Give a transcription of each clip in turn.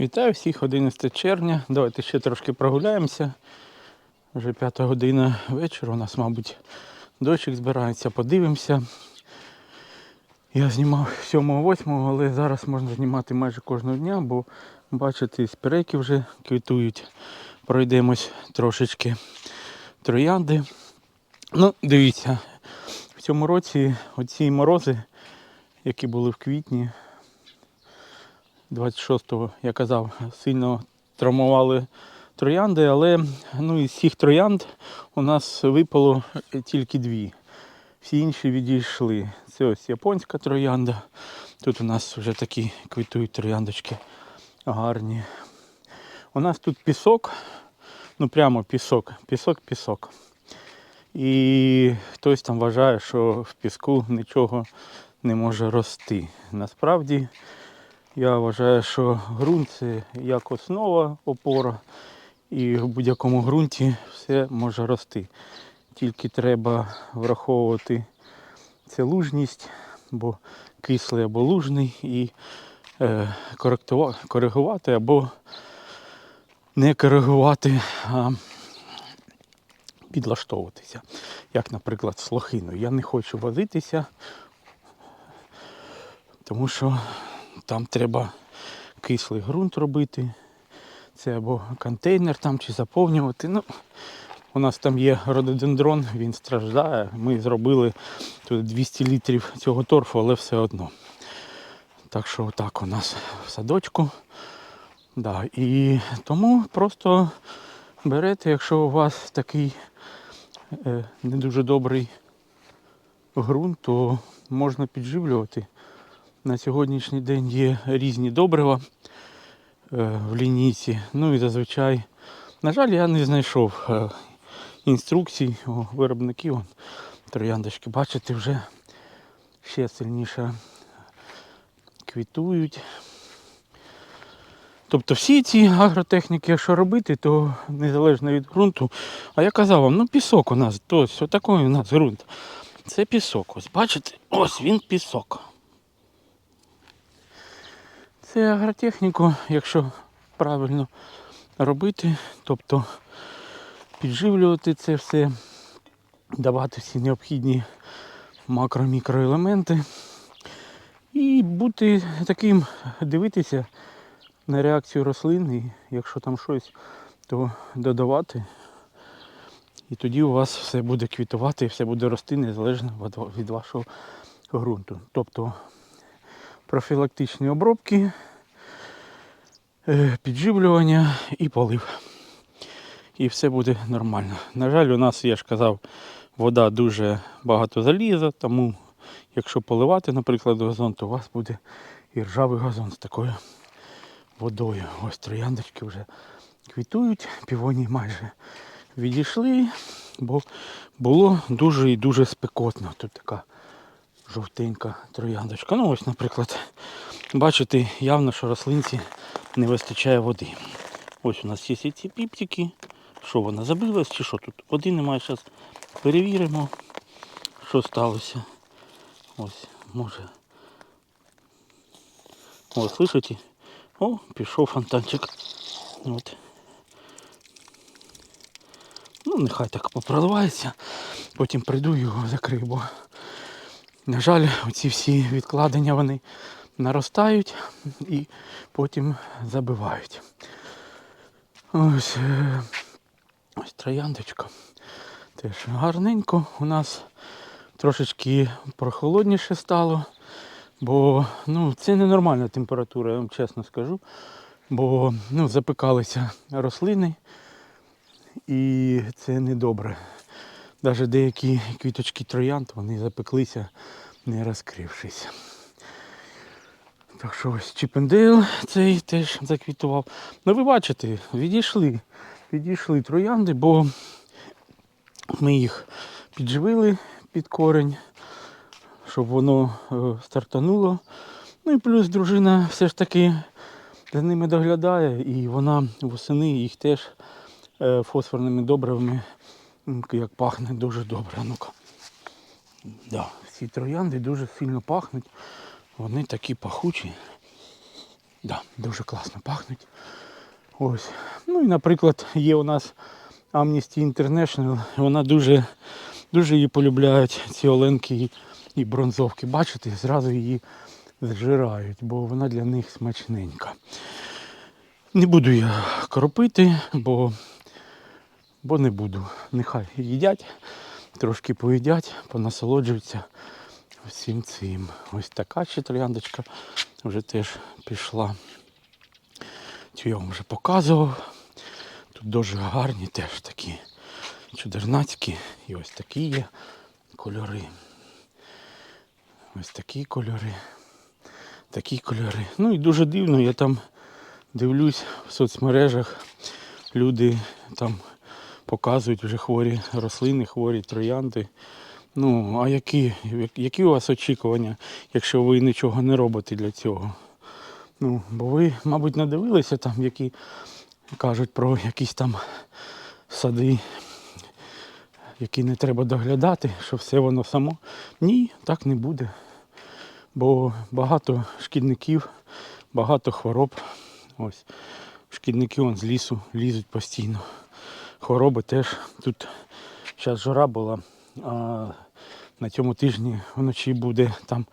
Вітаю всіх 11 червня. Давайте ще трошки прогуляємося. Вже п'ята година вечора. У нас, мабуть, дощик збирається, подивимося. Я знімав 7-8, але зараз можна знімати майже кожного дня, бо бачите, спіреки вже квітують. Пройдемось трошечки троянди. Ну, дивіться, в цьому році оці морози, які були в квітні, 26-го, я казав, сильно травмували троянди, але ну, із всіх троянд у нас випало тільки дві. Всі інші відійшли. Це ось японська троянда. Тут у нас вже такі квітують трояндочки гарні. У нас тут пісок, ну прямо пісок, пісок, пісок. І хтось там вважає, що в піску нічого не може рости. Насправді я вважаю, що ґрунт це як основа, опора, і в будь-якому ґрунті все може рости. Тільки треба враховувати цю лужність, бо кислий або лужний, і е, коригувати або не коригувати, а підлаштовуватися. Як, наприклад, з лохиною. Я не хочу возитися, тому що там треба кислий ґрунт робити. Це або контейнер там чи заповнювати. Ну, у нас там є рододендрон, він страждає. Ми зробили тут 200 літрів цього торфу, але все одно. Так що так у нас в садочку. Да, і тому просто берете, якщо у вас такий е, не дуже добрий ґрунт, то можна підживлювати. На сьогоднішній день є різні добрива е, в лінійці. Ну і зазвичай, на жаль, я не знайшов е, інструкцій у виробників. Трояндочки, бачите, вже ще сильніше квітують. Тобто всі ці агротехніки, якщо робити, то незалежно від ґрунту. А я казав вам, ну пісок у нас, то ось отакий у нас ґрунт. Це пісок. Ось бачите? Ось він пісок. Це агротехніку, якщо правильно робити, тобто підживлювати це все, давати всі необхідні макро-мікроелементи і бути таким, дивитися на реакцію рослин, і якщо там щось, то додавати. І тоді у вас все буде квітувати і все буде рости незалежно від- вашого ґрунту. Тобто профілактичні обробки, підживлювання і полив. І все буде нормально. На жаль, у нас, я ж казав, вода дуже багато заліза, тому якщо поливати, наприклад, газон, то у вас буде і ржавий газон з такою водою. Ось трояндочки вже квітують, півоні майже відійшли, бо було дуже і дуже спекотно. Тут така жовтенька трояндочка. Ну ось, наприклад, бачите, явно, що рослинці не вистачає води. Ось у нас є ці піптики. Що вона забилась чи що тут? Води немає, зараз перевіримо, що сталося. Ось, може. О, слышите? О, пішов фонтанчик. От. Ну, нехай так попроливається. Потім прийду його закрию, бо, на жаль, оці всі відкладення вони наростають і потім забивають. Ось, е, ось трояндочка. Теж гарненько. У нас трошечки прохолодніше стало, бо ну, це ненормальна температура, я вам чесно скажу. Бо ну, запекалися рослини і це не добре. Навіть деякі квіточки троянд вони запеклися, не розкрившись. Так що ось Чіпендейл цей теж заквітував. Ну ви бачите, відійшли, відійшли троянди, бо ми їх підживили під корень, щоб воно е, стартануло. Ну і плюс дружина все ж таки за ними доглядає, і вона восени їх теж е, фосфорними добривами, як пахне дуже добре. Ну-ка. Да, ці троянди дуже сильно пахнуть. Вони такі пахучі. Да, дуже класно пахнуть. Ось. Ну і, наприклад, є у нас Amnesty International, вона дуже, дуже її полюбляють, ці оленки і, і бронзовки. Бачите, зразу її зжирають, бо вона для них смачненька. Не буду я кропити, бо, бо не буду. Нехай їдять, трошки поїдять, понасолоджуються всім цим. Ось така ще трояндочка вже теж пішла. Цю я вам вже показував. Тут дуже гарні теж такі чудернацькі. І ось такі є кольори. Ось такі кольори. Такі кольори. Ну і дуже дивно, я там дивлюсь в соцмережах. Люди там показують вже хворі рослини, хворі троянди. Ну, а які, які у вас очікування, якщо ви нічого не робите для цього? Ну, бо ви, мабуть, не дивилися там, які кажуть про якісь там сади, які не треба доглядати, що все воно само. Ні, так не буде. Бо багато шкідників, багато хвороб. Ось. Шкідники вон з лісу лізуть постійно. Хвороби теж. Тут зараз жара була, а на цьому тижні вночі буде там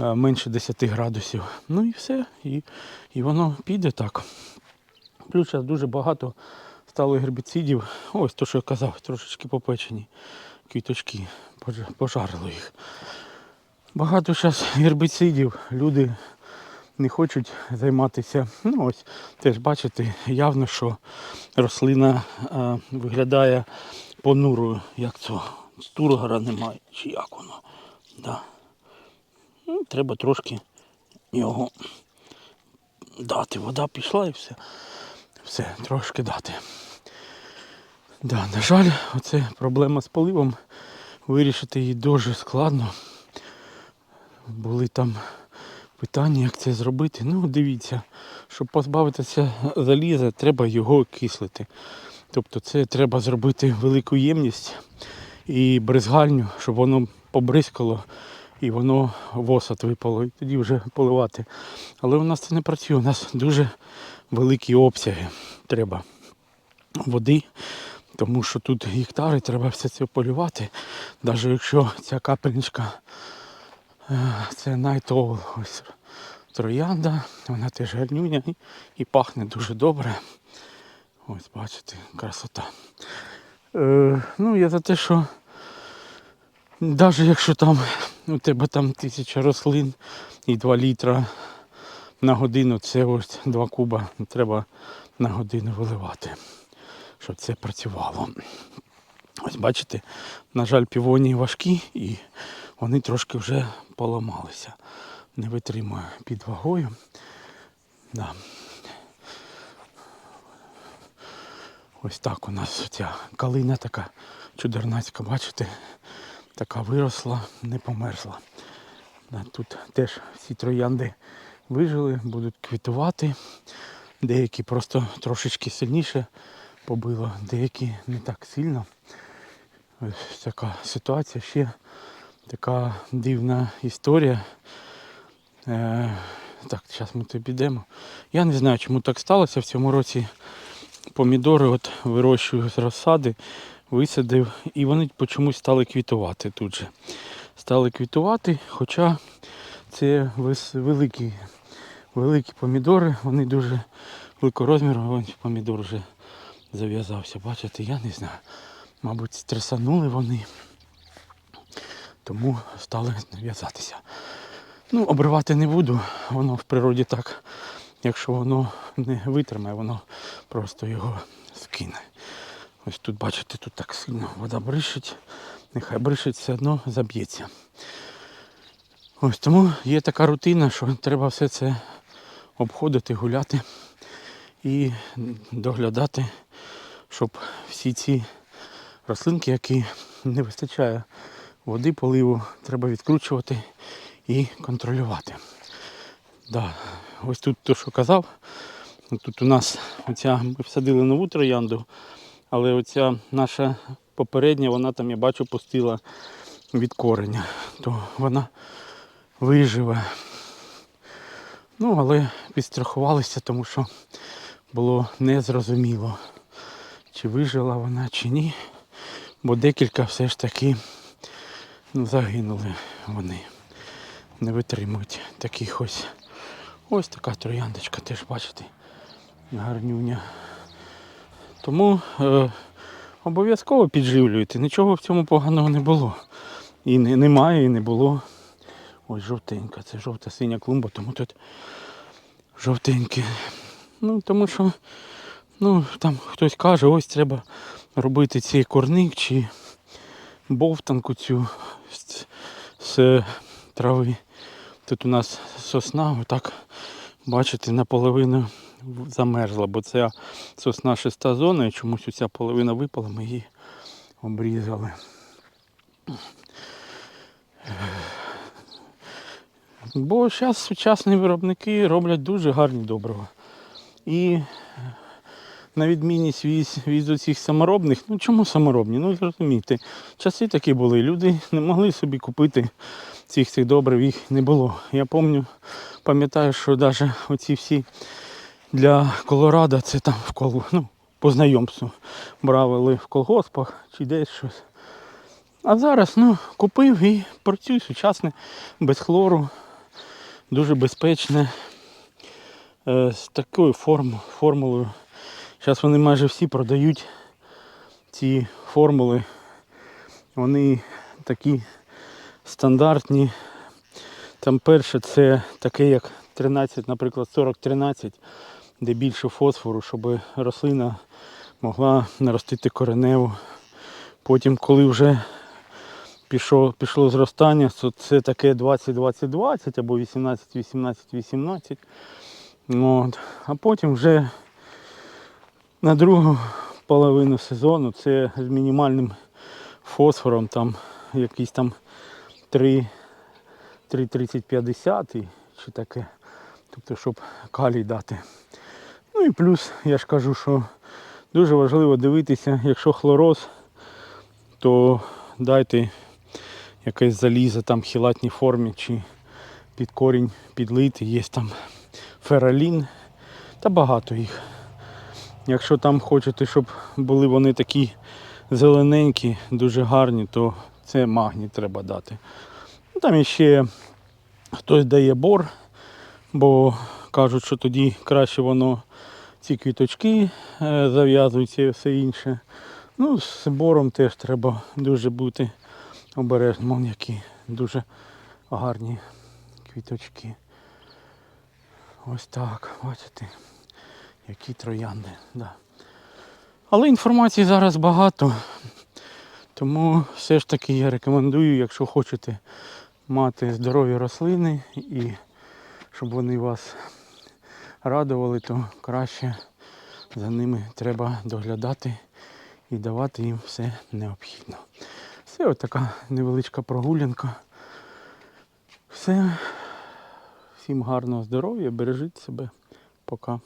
е, менше 10 градусів. Ну і все. І, і воно піде так. Плюс зараз дуже багато стало гербіцидів. Ось то, що я казав, трошечки попечені квіточки, пож- пожарило їх. Багато зараз гербіцидів, люди не хочуть займатися. Ну ось теж бачите, явно, що рослина е, виглядає понурою, як це стургора немає, чи як воно. Да. Ну, треба трошки його дати. Вода пішла і все. Все, трошки дати. Да, на жаль, оце проблема з поливом. Вирішити її дуже складно. Були там питання, як це зробити. Ну, дивіться, щоб позбавитися заліза, треба його окислити. Тобто це треба зробити велику ємність і бризгальню, щоб воно побризкало і воно в осад випало. І тоді вже поливати. Але у нас це не працює. У нас дуже великі обсяги треба води. Тому що тут гектари, треба все це полювати. Навіть якщо ця капельничка е, це найтовл ось троянда, вона теж гарнюня і, і пахне дуже добре. Ось бачите, красота. Е, ну, я за те, що навіть якщо там у тебе там тисяча рослин і 2 літра на годину, це ось 2 куба треба на годину виливати, щоб це працювало. Ось бачите, на жаль, півоні важкі і вони трошки вже поламалися. Не витримує під вагою. Да. Ось так у нас ця калина така чудернацька, бачите, така виросла, не померзла. Тут теж всі троянди вижили, будуть квітувати. Деякі просто трошечки сильніше побило, деякі не так сильно. Ось така ситуація. Ще така дивна історія. Е, так, зараз ми тут підемо. Я не знаю, чому так сталося в цьому році. Помідори от вирощую з розсади, висадив, і вони чомусь стали квітувати тут же. Стали квітувати, хоча це великі, великі помідори, вони дуже великого розміру, вон помідор вже зав'язався. Бачите, я не знаю. Мабуть, стресанули вони, тому стали в'язатися. Ну, обривати не буду, воно в природі так, якщо воно не витримає, воно просто його скине. Ось тут, бачите, тут так сильно вода бришить, нехай бришить, все одно заб'ється. Ось тому є така рутина, що треба все це обходити, гуляти і доглядати, щоб всі ці рослинки, які не вистачає води, поливу, треба відкручувати і контролювати. Да. Ось тут те, що казав. Тут у нас оця, ми всадили нову троянду, але оця наша попередня, вона там, я бачу, пустила від кореня. То вона виживе. Ну, але підстрахувалися, тому що було незрозуміло, чи вижила вона, чи ні. Бо декілька все ж таки ну, загинули вони. Не витримують таких ось. Ось така трояндочка, теж бачите, гарнюня. Тому е, обов'язково підживлюйте. Нічого в цьому поганого не було. І не, немає, і не було. Ось жовтенька, це жовта синя клумба, тому тут жовтеньке. Ну, тому що ну, там хтось каже, ось треба робити цей корник чи бовтанку цю з, з трави. Тут у нас сосна, отак, бачите, наполовину замерзла, бо це сосна шеста зона, і чомусь оця половина випала, ми її обрізали. Бо зараз сучасні виробники роблять дуже гарні добрива. І на відмінність від, від оцих саморобних, ну чому саморобні? Ну зрозумійте, часи такі були, люди не могли собі купити цих цих добрив, їх не було. Я пам'ятаю, пам'ятаю, що навіть оці всі для Колорадо це там в кол... ну, по знайомству брали в колгоспах чи десь щось. А зараз ну, купив і працюю сучасне, без хлору, дуже безпечне, е, з такою форм, формулою. Зараз вони майже всі продають ці формули. Вони такі стандартні. Там перше це таке, як 13, наприклад, 40-13, де більше фосфору, щоб рослина могла наростити кореневу. Потім, коли вже пішло, пішло зростання, то це таке 20-20-20 або 18-18-18. От. А потім вже на другу половину сезону це з мінімальним фосфором, там якийсь там 3,30-50 чи таке. Тобто, щоб калій дати. Ну і плюс, я ж кажу, що дуже важливо дивитися, якщо хлороз, то дайте якесь залізо там в хілатній формі чи під корінь підлити. Є там фералін та багато їх. Якщо там хочете, щоб були вони такі зелененькі, дуже гарні, то це магній треба дати. Ну, Там іще хтось дає бор, бо кажуть, що тоді краще воно ці квіточки е, зав'язуються і все інше. Ну, з бором теж треба дуже бути обережним, які дуже гарні квіточки. Ось так, бачите, які троянди. Да. Але інформації зараз багато. Тому все ж таки я рекомендую, якщо хочете мати здорові рослини і щоб вони вас радували, то краще за ними треба доглядати і давати їм все необхідно. Все, от така невеличка прогулянка. Все. Всім гарного здоров'я, бережіть себе. Пока.